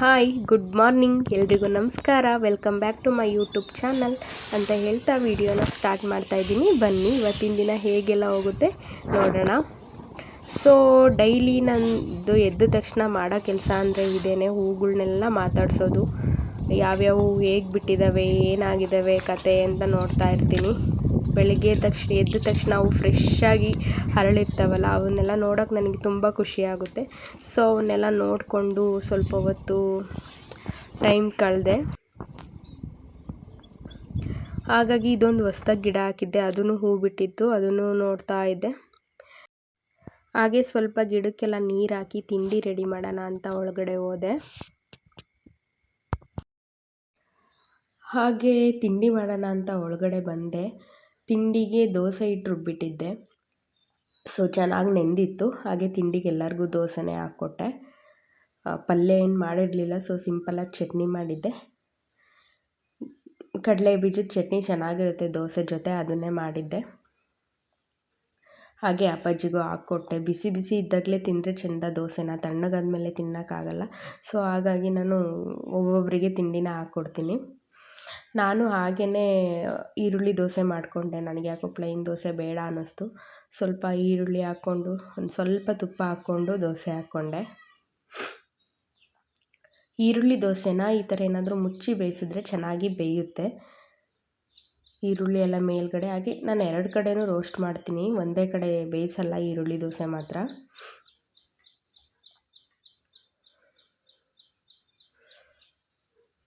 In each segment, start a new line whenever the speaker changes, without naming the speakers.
Hi good morning ಎಲ್ರಿಗೂ ನಮಸ್ಕಾರ. Welcome back to my YouTube channel ಅಂತ ಹೇಳ್ತಾ ವಿಡಿಯೋನ ಸ್ಟಾರ್ಟ್ ಮಾಡ್ತಾ ಇದ್ದೀನಿ. ಬನ್ನಿ, ಇವತ್ತಿನ ದಿನ ಹೇಗೆಲ್ಲ ಹೋಗುತ್ತೆ ನೋಡೋಣ. ಸೊ ಡೈಲಿ ನಂದು ಎದ್ದ ತಕ್ಷಣ ಮಾಡೋ ಕೆಲಸ ಅಂದರೆ ಇದೇನೆ ಹೂಗಳನ್ನೆಲ್ಲ ಮಾತಾಡಿಸೋದು. ಯಾವ್ಯಾವ ಹೂ ಹೇಗೆ ಬಿಟ್ಟಿದ್ದಾವೆ ಏನಾಗಿದ್ದಾವೆ ಕತೆ ಅಂತ ನೋಡ್ತಾ ಇರ್ತೀನಿ. ಬೆಳಿಗ್ಗೆ ತಕ್ಷಣ, ಎದ್ದ ತಕ್ಷಣ ಅವು ಫ್ರೆಶ್ಶಾಗಿ ಅರಳಿರ್ತಾವಲ್ಲ, ಅವನ್ನೆಲ್ಲ ನೋಡೋಕೆ ನನಗೆ ತುಂಬ ಖುಷಿಯಾಗುತ್ತೆ ಸೊ ಅವನ್ನೆಲ್ಲ ನೋಡಿಕೊಂಡು ಸ್ವಲ್ಪ ಹೊತ್ತು ಟೈಮ್ ಕಳೆದೆ. ಹಾಗಾಗಿ ಇದೊಂದು ಹೊಸ್ದಾಗಿ ಗಿಡ ಹಾಕಿದ್ದೆ, ಅದನ್ನು ಹೂ ಬಿಟ್ಟಿತ್ತು, ಅದನ್ನು ನೋಡ್ತಾ ಇದ್ದೆ. ಹಾಗೆ ಸ್ವಲ್ಪ ಗಿಡಕ್ಕೆಲ್ಲ ನೀರು ಹಾಕಿ ತಿಂಡಿ ರೆಡಿ ಮಾಡೋಣ ಅಂತ ಒಳಗಡೆ ಹೋದೆ. ಹಾಗೆ ತಿಂಡಿ ಮಾಡೋಣ ಅಂತ ಒಳಗಡೆ ಬಂದೆ. ತಿಂಡಿಗೆ ದೋಸೆ ಹಿಟ್ಟು ರುಬ್ಬಿಟ್ಟಿದ್ದೆ ಸೊ ಚೆನ್ನಾಗಿ ನೆಂದಿತ್ತು. ಹಾಗೆ ತಿಂಡಿಗೆ ಎಲ್ಲರಿಗೂ ದೋಸೆನೇ ಹಾಕ್ಕೊಟ್ಟೆ. ಪಲ್ಯ ಏನು ಮಾಡಿರಲಿಲ್ಲ ಸೊ ಸಿಂಪಲಾಗಿ ಚಟ್ನಿ ಮಾಡಿದ್ದೆ. ಕಡಲೆ ಬೀಜದ ಚಟ್ನಿ ಚೆನ್ನಾಗಿರುತ್ತೆ, ದೋಸೆ ಜೊತೆ ಅದನ್ನೇ ಮಾಡಿದ್ದೆ. ಹಾಗೆ ಅಪ್ಪಾಜಿಗೂ ಹಾಕ್ಕೊಟ್ಟೆ. ಬಿಸಿ ಬಿಸಿ ಇದ್ದಾಗಲೇ ತಿಂದರೆ ಚೆಂದ ದೋಸೆನ. ತಣ್ಣಗಾದ್ಮೇಲೆ ತಿನ್ನೋಕ್ಕಾಗಲ್ಲ. ಸೊ ಹಾಗಾಗಿ ನಾನು ಒಬ್ಬೊಬ್ಬರಿಗೆ ತಿಂಡಿನ ಹಾಕ್ಕೊಡ್ತೀನಿ. ನಾನು ಹಾಗೆಯೇ ಈರುಳ್ಳಿ ದೋಸೆ ಮಾಡಿಕೊಂಡೆ. ನನಗೆ ಯಾಕೋ ಪ್ಲೈನ್ ದೋಸೆ ಬೇಡ ಅನ್ನಿಸ್ತು. ಸ್ವಲ್ಪ ಈರುಳ್ಳಿ ಹಾಕ್ಕೊಂಡು, ಒಂದು ಸ್ವಲ್ಪ ತುಪ್ಪ ಹಾಕ್ಕೊಂಡು ದೋಸೆ ಹಾಕ್ಕೊಂಡೆ. ಈರುಳ್ಳಿ ದೋಸೆನ ಈ ಥರ ಏನಾದರೂ ಮುಚ್ಚಿ ಬೇಯಿಸಿದ್ರೆ ಚೆನ್ನಾಗಿ ಬೇಯುತ್ತೆ. ಈರುಳ್ಳಿ ಎಲ್ಲ ಮೇಲ್ಗಡೆ ಹಾಗೆ, ನಾನು ಎರಡು ಕಡೆನೂ ರೋಸ್ಟ್ ಮಾಡ್ತೀನಿ. ಒಂದೇ ಕಡೆ ಬೇಯಿಸಲ್ಲ ಈರುಳ್ಳಿ ದೋಸೆ ಮಾತ್ರ.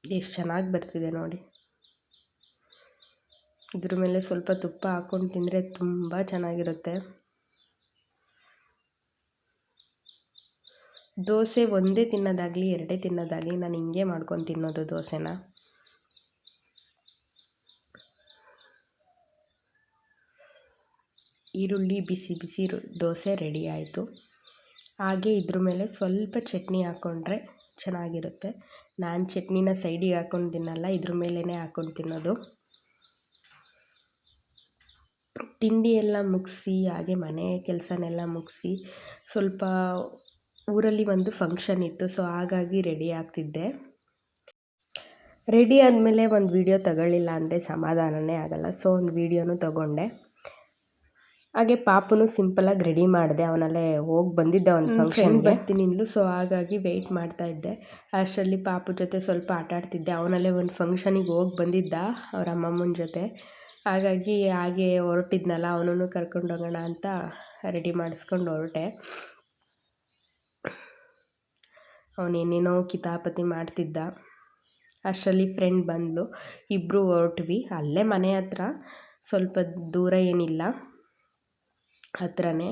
ಎಷ್ಟು ಚೆನ್ನಾಗಿ ಬರ್ತಿದೆ ನೋಡಿ. ಇದ್ರ ಮೇಲೆ ಸ್ವಲ್ಪ ತುಪ್ಪ ಹಾಕೊಂಡು ತಿಂದರೆ ತುಂಬ ಚೆನ್ನಾಗಿರುತ್ತೆ. ದೋಸೆ ಒಂದೇ ತಿನ್ನೋದಾಗಲಿ, ಎರಡೇ ತಿನ್ನೋದಾಗಲಿ ನಾನು ಹಿಂಗೆ ಮಾಡ್ಕೊಂಡು ತಿನ್ನೋದು ದೋಸೆನ. ಈರುಳ್ಳಿ ಬಿಸಿ ಬಿಸಿ ದೋಸೆ ರೆಡಿ ಆಯಿತು. ಹಾಗೆ ಇದ್ರ ಮೇಲೆ ಸ್ವಲ್ಪ ಚಟ್ನಿ ಹಾಕ್ಕೊಂಡ್ರೆ ಚೆನ್ನಾಗಿರುತ್ತೆ. ನಾನು ಚಟ್ನಿನ ಸೈಡಿಗೆ ಹಾಕ್ಕೊಂಡು ತಿನ್ನಲ್ಲ, ಇದ್ರ ಮೇಲೇ ಹಾಕ್ಕೊಂಡು ತಿನ್ನೋದು. ತಿಂಡಿ ಎಲ್ಲ ಮುಗಿಸಿ ಹಾಗೆ ಮನೆ ಕೆಲಸನೆಲ್ಲ ಮುಗಿಸಿ ಸ್ವಲ್ಪ ಊರಲ್ಲಿ ಒಂದು ಫಂಕ್ಷನ್ ಇತ್ತು ಸೊ ಹಾಗಾಗಿ ರೆಡಿ ಆಗ್ತಿದ್ದೆ. ರೆಡಿ ಆದಮೇಲೆ ಒಂದು ವೀಡಿಯೋ ತಗೊಳ್ಳಿಲ್ಲ ಅಂದರೆ ಸಮಾಧಾನನೇ ಆಗಲ್ಲ ಸೊ ಒಂದು ವೀಡಿಯೋನೂ ತಗೊಂಡೆ. ಹಾಗೆ ಪಾಪುನು ಸಿಂಪಲಾಗಿ ರೆಡಿ ಮಾಡಿದೆ ಅವನಲ್ಲೇ ಹೋಗಿ ಬಂದಿದ್ದ ಒಂದು ಫಂಕ್ಷನ್ ಬರ್ತೀನಿ ಇಂದು ಸೊ ಹಾಗಾಗಿ ವೆಯ್ಟ್ ಮಾಡ್ತಾ ಇದ್ದೆ. ಅಷ್ಟರಲ್ಲಿ ಪಾಪು ಜೊತೆ ಸ್ವಲ್ಪ ಆಟ ಆಡ್ತಿದ್ದೆ ಅವನಲ್ಲೇ ಒಂದು ಫಂಕ್ಷನಿಗೆ ಹೋಗಿ ಬಂದಿದ್ದ ಅವ್ರ ಅಮ್ಮಮ್ಮನ ಜೊತೆ. ಹಾಗಾಗಿ ಹಾಗೆ ಹೊರಟಿದ್ನಲ್ಲ, ಅವನನ್ನು ಕರ್ಕೊಂಡು ಹೋಗೋಣ ಅಂತ ರೆಡಿ ಮಾಡಿಸ್ಕೊಂಡು ಹೊರಟೆ. ಅವನೇನೇನೋ ಕಿತಾಪತಿ ಮಾಡ್ತಿದ್ದ. ಅಷ್ಟರಲ್ಲಿ ಫ್ರೆಂಡ್ ಬಂದಳು ಇಬ್ಬರು ಹೊರಟ್ವಿ. ಅಲ್ಲೇ ಮನೆ ಹತ್ರ. ಸ್ವಲ್ಪ ದೂರ ಏನಿಲ್ಲ. ಹತ್ರನೇ.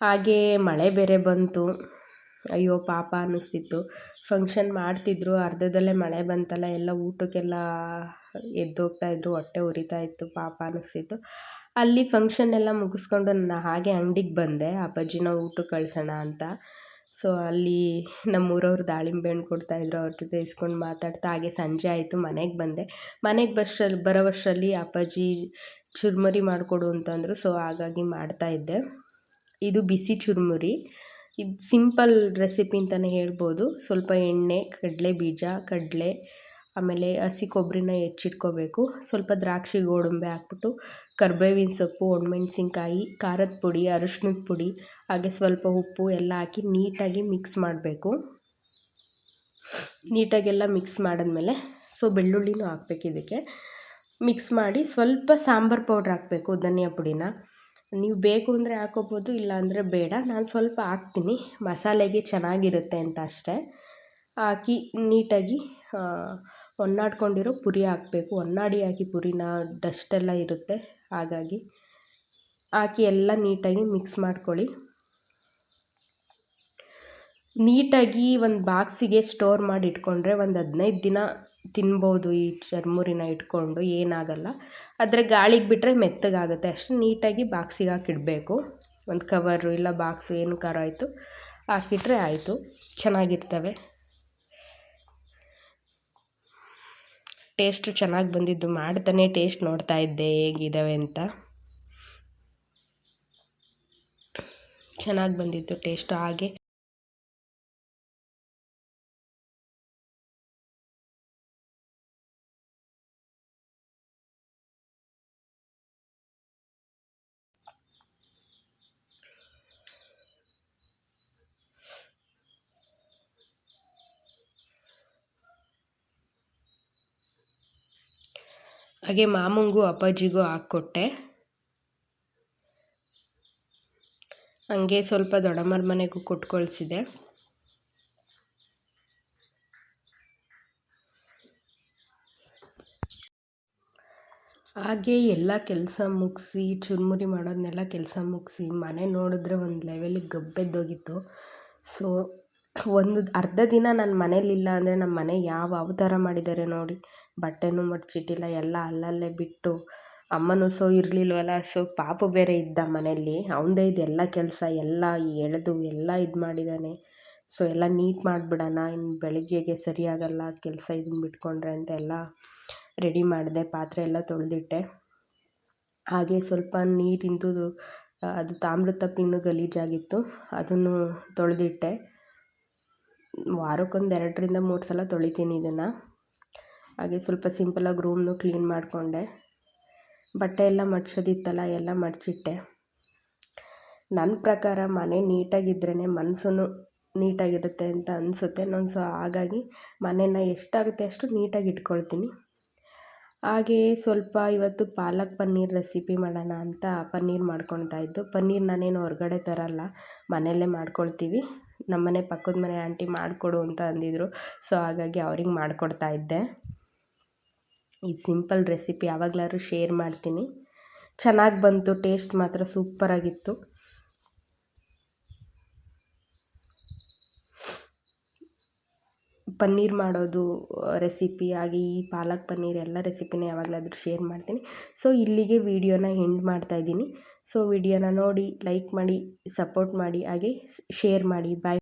ಹಾಗೇ ಮಳೆ ಬೇರೆ ಬಂತು. ಅಯ್ಯೋ, ಪಾಪ ಅನ್ನಿಸ್ತಿತ್ತು. ಫಂಕ್ಷನ್ ಮಾಡ್ತಿದ್ರು, ಅರ್ಧದಲ್ಲೇ ಮಳೆ ಬಂತಲ್ಲ, ಎಲ್ಲ ಊಟಕ್ಕೆಲ್ಲ ಎದ್ದೋಗ್ತಾಯಿದ್ರು ಹೊಟ್ಟೆ ಉರಿತಾ ಇತ್ತು, ಪಾಪ ಅನ್ನಿಸ್ತಿತ್ತು. ಅಲ್ಲಿ ಫಂಕ್ಷನ್ ಎಲ್ಲ ಮುಗಿಸ್ಕೊಂಡು ನಾನು ಹಾಗೆ ಅಂಗಡಿಗೆ ಬಂದೆ, ಅಪ್ಪಾಜಿನ ಊಟಕ್ಕೆ ಕಳ್ಸೋಣ ಅಂತ. ಸೊ ಅಲ್ಲಿ ನಮ್ಮೂರವ್ರು ದಾಳಿಂಬೆ ಹಣ್ಣು ಕೊಡ್ತಾಯಿದ್ರು ಅವ್ರ ಜೊತೆ ಇಸ್ಕೊಂಡು ಮಾತಾಡ್ತಾ, ಹಾಗೆ ಸಂಜೆ ಆಯಿತು, ಮನೆಗೆ ಬಂದೆ. ಮನೆಗೆ ಬರೋಷ್ಟ್ರಲ್ಲಿ ಬರೋವಷ್ಟರಲ್ಲಿ ಅಪ್ಪಾಜಿ ಚುರುಮುರಿ ಮಾಡಿಕೊಡು ಅಂತಂದರು ಸೊ ಹಾಗಾಗಿ ಮಾಡ್ತಾಯಿದ್ದೆ ಇದು ಬಿಸಿ ಚುರುಮುರಿ. ಇದು ಸಿಂಪಲ್ ರೆಸಿಪಿ ಅಂತಲೇ ಹೇಳ್ಬೋದು. ಸ್ವಲ್ಪ ಎಣ್ಣೆ, ಕಡಲೆ ಬೀಜ, ಕಡಲೆ, ಆಮೇಲೆ ಹಸಿ ಕೊಬ್ಬರಿನ ಹೆಚ್ಚಿಟ್ಕೋಬೇಕು. ಸ್ವಲ್ಪ ದ್ರಾಕ್ಷಿ, ಗೋಡಂಬಿ ಹಾಕ್ಬಿಟ್ಟು ಕರ್ಬೇವಿನ ಸೊಪ್ಪು, ಒಣಮೆಣ್ಸಿನ್ಕಾಯಿ, ಖಾರದ ಪುಡಿ, ಅರಿಶ್ಣದ ಪುಡಿ, ಹಾಗೆ ಸ್ವಲ್ಪ ಉಪ್ಪು ಎಲ್ಲ ಹಾಕಿ ನೀಟಾಗಿ ಮಿಕ್ಸ್ ಮಾಡಬೇಕು. ನೀಟಾಗೆಲ್ಲ ಮಿಕ್ಸ್ ಮಾಡಿದ್ಮೇಲೆ ಸೊ ಬೆಳ್ಳುಳ್ಳಿನೂ ಹಾಕ್ಬೇಕು ಇದಕ್ಕೆ. ಮಿಕ್ಸ್ ಮಾಡಿ ಸ್ವಲ್ಪ ಸಾಂಬಾರು ಪೌಡ್ರ್ ಹಾಕಬೇಕು ಧನಿಯಾ ಪುಡಿನ. ನೀವು ಬೇಕು ಅಂದರೆ ಹಾಕೋಬೋದು, ಇಲ್ಲ ಅಂದರೆ ಬೇಡ. ನಾನು ಸ್ವಲ್ಪ ಹಾಕ್ತೀನಿ. ಮಸಾಲೆಗೆ ಚೆನ್ನಾಗಿರುತ್ತೆ ಅಂತ ಅಷ್ಟೇ. ಹಾಕಿ ನೀಟಾಗಿ ಹೊನ್ನಾಡ್ಕೊಂಡಿರೋ ಪುರಿ ಹಾಕಬೇಕು. ಹೊನ್ನಾಡಿ ಹಾಕಿ ಪುರಿನ ಡಸ್ಟೆಲ್ಲ ಇರುತ್ತೆ. ಹಾಗಾಗಿ ಹಾಕಿ ಎಲ್ಲ ನೀಟಾಗಿ ಮಿಕ್ಸ್ ಮಾಡ್ಕೊಳ್ಳಿ. ನೀಟಾಗಿ ಒಂದು ಬಾಕ್ಸಿಗೆ ಸ್ಟೋರ್ ಮಾಡಿ ಇಟ್ಕೊಂಡ್ರೆ ಒಂದು ಹದಿನೈದು ದಿನ ತಿನ್ಬೋದು ಈ ಚರ್ಮುರಿನ ಇಟ್ಕೊಂಡು ಏನಾಗಲ್ಲ. ಆದರೆ ಗಾಳಿಗೆ ಬಿಟ್ಟರೆ ಮೆತ್ತಗಾಗುತ್ತೆ. ಅಷ್ಟು ನೀಟಾಗಿ ಬಾಕ್ಸಿಗೆ ಹಾಕಿಡ್ಬೇಕು. ಒಂದು ಕವರು ಇಲ್ಲ ಬಾಕ್ಸು ಏನು ಖಾರ ಆಯಿತು. ಹಾಕಿಟ್ರೆ ಆಯಿತು. ಚೆನ್ನಾಗಿರ್ತವೆ. ಟೇಸ್ಟು ಚೆನ್ನಾಗಿ ಬಂದಿದ್ದು ಮಾಡ್ತಾನೆ ಟೇಸ್ಟ್ ನೋಡ್ತಾ ಇದ್ದೆ ಹೇಗಿದ್ದಾವೆ ಅಂತ. ಚೆನ್ನಾಗಿ ಬಂದಿತ್ತು ಟೇಸ್ಟು ಹಾಗೆ. ಹಾಗೆ ಮಾಮಂಗೂ ಅಪ್ಪಾಜಿಗೂ ಹಾಕ್ಕೊಟ್ಟೆ. ಹಂಗೆ ಸ್ವಲ್ಪ ದೊಡ್ಡಮ್ಮರ ಮನೆಗೂ ಕೊಟ್ಟು ಕಳಿಸಿದೆ ಹಾಗೆ ಎಲ್ಲ ಕೆಲಸ ಮುಗಿಸಿ, ಚುರುಮುರಿ ಮಾಡೋದನ್ನೆಲ್ಲ ಕೆಲಸ ಮುಗಿಸಿ, ಮನೆ ನೋಡಿದ್ರೆ ಒಂದು ಲೆವೆಲಿಗೆ ಗಬ್ಬೆದ್ದೋಗಿತ್ತು ಸೊ ಒಂದು ಅರ್ಧ ದಿನ ನಾನು ಮನೇಲಿಲ್ಲ ಅಂದರೆ ನಮ್ಮ ಮನೆ ಯಾವ ಅವತಾರ ಮಾಡಿದ್ದಾರೆ ನೋಡಿ. ಬಟ್ಟೆನೂ ಮಡಚಿಟ್ಟಿಲ್ಲ, ಎಲ್ಲ ಅಲ್ಲಲ್ಲೇ ಬಿಟ್ಟು ಅಮ್ಮನೂ ಸೊ ಇರಲಿಲ್ವಲ್ಲ, ಸೊ ಪಾಪ ಬೇರೆ ಇದ್ದ ಮನೆಯಲ್ಲಿ. ಅವನದೇ ಇದೆಲ್ಲ ಕೆಲಸ, ಎಲ್ಲ ಎಳೆದು ಎಲ್ಲ ಇದು ಮಾಡಿದ್ದಾನೆ ಸೊ ಎಲ್ಲ ನೀಟ್ ಮಾಡಿಬಿಡೋಣ ಇನ್ನು ಬೆಳಗ್ಗೆಗೆ ಸರಿಯಾಗಲ್ಲ, ಕೆಲಸ ಇದನ್ನು ಬಿಟ್ಕೊಂಡ್ರೆ ಅಂತ ಎಲ್ಲ ರೆಡಿ ಮಾಡಿದೆ, ಪಾತ್ರೆ ಎಲ್ಲ ತೊಳೆದಿಟ್ಟೆ. ಹಾಗೆ ಸ್ವಲ್ಪ ನೀರಿಂದು ಅದು ತಾಮ್ರದ ತಪ್ಪಿನ ಗಲೀಜಾಗಿತ್ತು, ಅದನ್ನು ತೊಳೆದಿಟ್ಟೆ. ವಾರಕ್ಕೊಂದು ಎರಡರಿಂದ ಮೂರು ಸಲ ತೊಳಿತೀನಿ ಇದನ್ನು. ಹಾಗೆ ಸ್ವಲ್ಪ ಸಿಂಪಲಾಗಿ ರೂಮ್ನು ಕ್ಲೀನ್ ಮಾಡಿಕೊಂಡೆ. ಬಟ್ಟೆ ಎಲ್ಲ ಮಡ್ಚೋದಿತ್ತಲ್ಲ ಎಲ್ಲ ಮಡಚಿಟ್ಟೆ. ನನ್ನ ಪ್ರಕಾರ ಮನೆ ನೀಟಾಗಿದ್ರೇ ಮನಸ್ಸು ನೀಟಾಗಿರುತ್ತೆ ಅಂತ ಅನಿಸುತ್ತೆ. ನಾನು ಸೊ ಹಾಗಾಗಿ ಮನೇನ ಎಷ್ಟಾಗುತ್ತೆ ಅಷ್ಟು ನೀಟಾಗಿ ಇಟ್ಕೊಳ್ತೀನಿ. ಹಾಗೆಯೇ ಸ್ವಲ್ಪ ಇವತ್ತು ಪಾಲಕ್ ಪನ್ನೀರ್ ರೆಸಿಪಿ ಮಾಡೋಣ ಅಂತ ಪನ್ನೀರ್ ಮಾಡ್ಕೊಳ್ತಾ ಇದ್ದು. ಪನ್ನೀರ್ ನಾನೇನು ಹೊರಗಡೆ ತರಲ್ಲ, ಮನೆಯಲ್ಲೇ ಮಾಡ್ಕೊಳ್ತೀವಿ. ನಮ್ಮನೆ ಪಕ್ಕದ ಮನೆ ಆಂಟಿ ಮಾಡಿಕೊಡು ಅಂತ ಅಂದಿದ್ರು. ಸೊ ಹಾಗಾಗಿ ಅವ್ರಿಗೆ ಮಾಡಿಕೊಡ್ತಾ ಇದ್ದೆ. ಇದು ಸಿಂಪಲ್ ರೆಸಿಪಿ ಯಾವಾಗಲಾದ್ರು ಶೇರ್ ಮಾಡ್ತೀನಿ. ಚೆನ್ನಾಗಿ ಬಂತು ಟೇಸ್ಟ್ ಮಾತ್ರ ಸೂಪರಾಗಿತ್ತು ಪನ್ನೀರ್ ಮಾಡೋದು ರೆಸಿಪಿ ಹಾಗೆ ಈ ಪಾಲಕ್ ಪನ್ನೀರ್ ಎಲ್ಲ ರೆಸಿಪಿನ ಯಾವಾಗಲಾದರೂ ಶೇರ್ ಮಾಡ್ತೀನಿ. ಸೊ ಇಲ್ಲಿಗೆ ವೀಡಿಯೋನ ಎಂಡ್ ಮಾಡ್ತಾಯಿದ್ದೀನಿ ಸೊ ವಿಡಿಯೋನ ನೋಡಿ ಲೈಕ್ ಮಾಡಿ ಸಪೋರ್ಟ್ ಮಾಡಿ, ಹಾಗೆ ಶೇರ್ ಮಾಡಿ ಬಾಯ್